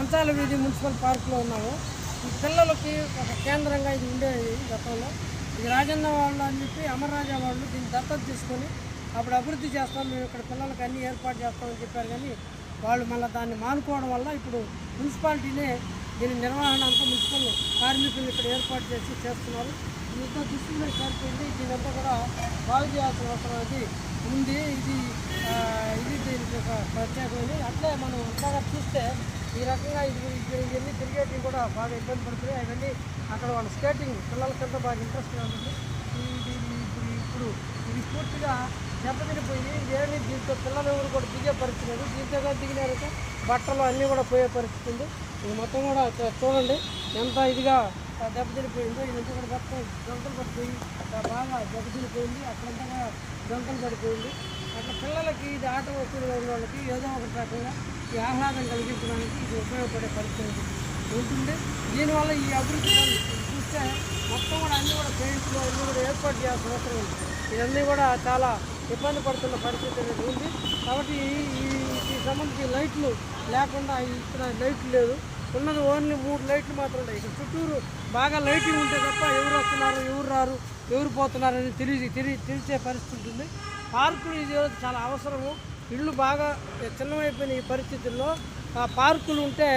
మంచాల వీధి మున్సిపల్ పార్కులో ఉన్నాము. ఈ పిల్లలకి ఒక కేంద్రంగా ఇది ఉండేది గతంలో. ఇది రాజన్న వాళ్ళు అని చెప్పి అమర్రాజా వాళ్ళు దీన్ని దత్తత తీసుకొని అప్పుడు అభివృద్ధి చేస్తాం మేము ఇక్కడ పిల్లలకి అన్ని ఏర్పాటు చేస్తామని చెప్పారు కానీ వాళ్ళు మళ్ళీ దాన్ని మానుకోవడం వల్ల ఇప్పుడు మున్సిపాలిటీనే దీని నిర్వహణ అంతా మున్సిపల్ కార్మికులు ఇక్కడ ఏర్పాటు చేసి చేస్తున్నారు. దీంతో దృష్టిలో సరిపోయింది. దీనంతా కూడా బాగు చేయాల్సిన అవసరం అది ఉంది. ఇది ఇది దీనికి ఒక ప్రత్యేకమైనది. అట్లే మనం అంతగా చూస్తే ఈ రకంగా ఇది ఇవన్నీ తిరిగేటివి కూడా బాగా ఇబ్బంది పడుతున్నాయి. అవన్నీ అక్కడ వాళ్ళ స్కేటింగ్ పిల్లలకంతా బాగా ఇంట్రెస్ట్గా ఉంటుంది. ఇది ఇప్పుడు ఇప్పుడు ఇది పూర్తిగా దెబ్బతినిపోయి ఏమి దీంతో పిల్లలు ఎవరు కూడా దిగే పరిస్థితి లేదు. దీంతో కూడా దిగినారంటే బట్టలు అన్నీ కూడా పోయే పరిస్థితి ఉంది. ఇది మొత్తం కూడా చూడండి ఎంత ఇదిగా దెబ్బతినిపోయిందో ఇదంతా కూడా మొత్తం దొంగలు పడిపోయి బాగా దెబ్బతినిపోయింది అక్కడంతా కూడా దొంగలు పడిపోయింది. అట్లా పిల్లలకి ఇది ఆట వస్తువులు ఉన్న వాళ్ళకి ఏదో ఒక రకంగా ఈ ఆహ్లాదం కలిగించడానికి ఇది ఉపయోగపడే పరిస్థితి ఉంటుంది. దీనివల్ల ఈ అభివృద్ధి చూస్తే మొత్తం కూడా అన్నీ కూడా పెయింట్లు అన్నీ కూడా ఏర్పాటు చేయాల్సిన అవసరం ఉంది. ఇవన్నీ కూడా చాలా ఇబ్బంది పడుతున్న పరిస్థితి అనేది ఉంది. కాబట్టి ఈ ఈ సంబంధించి లైట్లు లేకుండా ఇక్కడ లైట్లు లేదు ఉన్నది ఓన్లీ మూడు లైట్లు మాత్రం ఉన్నాయి. ఇక్కడ చుట్టూరు బాగా లైటింగ్ ఉంటే తప్ప ఎవరు వస్తున్నారు ఎవరు రారు. ఎవరు పోతున్నారని తెలి తెలిసి తెలియ తెలిసే పరిస్థితి ఉంటుంది. పార్కులు ఇది చాలా అవసరము. ఇళ్ళు బాగా చిన్నమైపోయిన ఈ పరిస్థితుల్లో. ఆ పార్కులు ఉంటే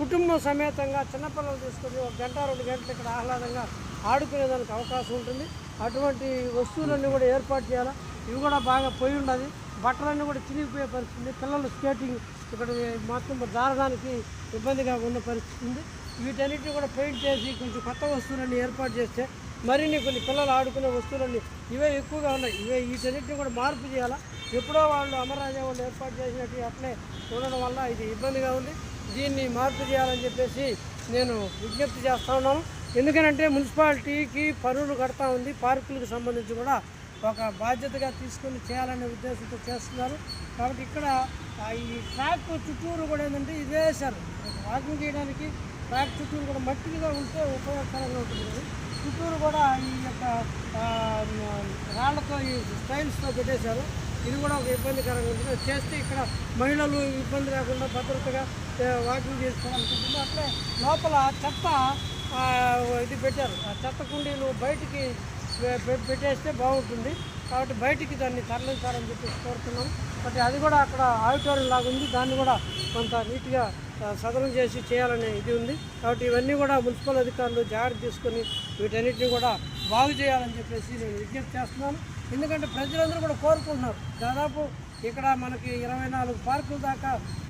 కుటుంబం సమేతంగా చిన్నపిల్లలు తీసుకొని ఒక గంట రెండు గంటలు ఇక్కడ ఆహ్లాదంగా ఆడుకునేదానికి అవకాశం ఉంటుంది. అటువంటి వస్తువులన్నీ కూడా ఏర్పాటు చేయాలి? ఇవి కూడా బాగా పోయి ఉన్నది బట్టలన్నీ కూడా చినిగిపోయే పరిస్థితి ఉంది. పిల్లలు స్కేటింగ్ ఇక్కడ మొత్తం జారడానికి ఇబ్బందిగా ఉన్న పరిస్థితి ఉంది. వీటన్నిటిని కూడా పెయింట్ చేసి కొంచెం కొత్త వస్తువులన్నీ ఏర్పాటు చేస్తే మరిన్ని కొన్ని పిల్లలు ఆడుకునే వస్తువులన్నీ ఇవే ఎక్కువగా ఉన్నాయి. ఇవే వీటన్నిటిని కూడా మార్పు చేయాలా? ఎప్పుడో వాళ్ళు అమరరాజా వాళ్ళు ఏర్పాటు చేసినట్టు అట్లే ఉండడం వల్ల ఇది ఇబ్బందిగా ఉంది. దీన్ని మార్పు చేయాలని చెప్పేసి నేను విజ్ఞప్తి చేస్తూ ఉన్నాను. ఎందుకనంటే మున్సిపాలిటీకి పనులు కడతా ఉంది. పార్కులకు సంబంధించి కూడా ఒక బాధ్యతగా తీసుకొని చేయాలనే ఉద్దేశంతో చేస్తున్నారు. కాబట్టి ఇక్కడ ఈ ట్రాక్ చుట్టూరు కూడా ఏంటంటే ఇదే సార్. వాకింగ్ చేయడానికి ట్రాక్ చుట్టూరు కూడా మట్టిగా ఉంటే ఉపయోగకరంగా ఉంటుంది. చుట్టూరు కూడా ఈ యొక్క రాళ్ళతో ఈ స్టైల్స్తో పెట్టేశారు. ఇది కూడా ఒక ఇబ్బందికరంగా ఉంటుంది చేస్తే ఇక్కడ మహిళలు ఇబ్బంది లేకుండా భద్రతగా ఏ, వాకింగ్ చేసుకోవాలనుకుంటుంది అట్లే లోపల చెత్త ఇది పెట్టారు. ఆ చెత్త కుండీలు బయటికి పెట్టేస్తే బాగుంటుంది. కాబట్టి బయటికి దాన్ని తరలించాలని చెప్పేసి కోరుతున్నాం. బట్ అది కూడా అక్కడ ఆడిటోరియం లాగా ఉంది. దాన్ని కూడా కొంత నీట్గా సదనం చేసి చేయాలనే ఇది ఉంది. కాబట్టి ఇవన్నీ కూడా మున్సిపల్ అధికారులు జాగ్రత్త తీసుకొని వీటన్నిటిని కూడా బాగు చేయాలని చెప్పేసి నేను విజ్ఞప్తి చేస్తున్నాను. ఎందుకంటే ప్రజలందరూ కూడా కోరుకుంటున్నారు. దాదాపు ఇక్కడ మనకి ఇరవై నాలుగు పార్కుల దాకా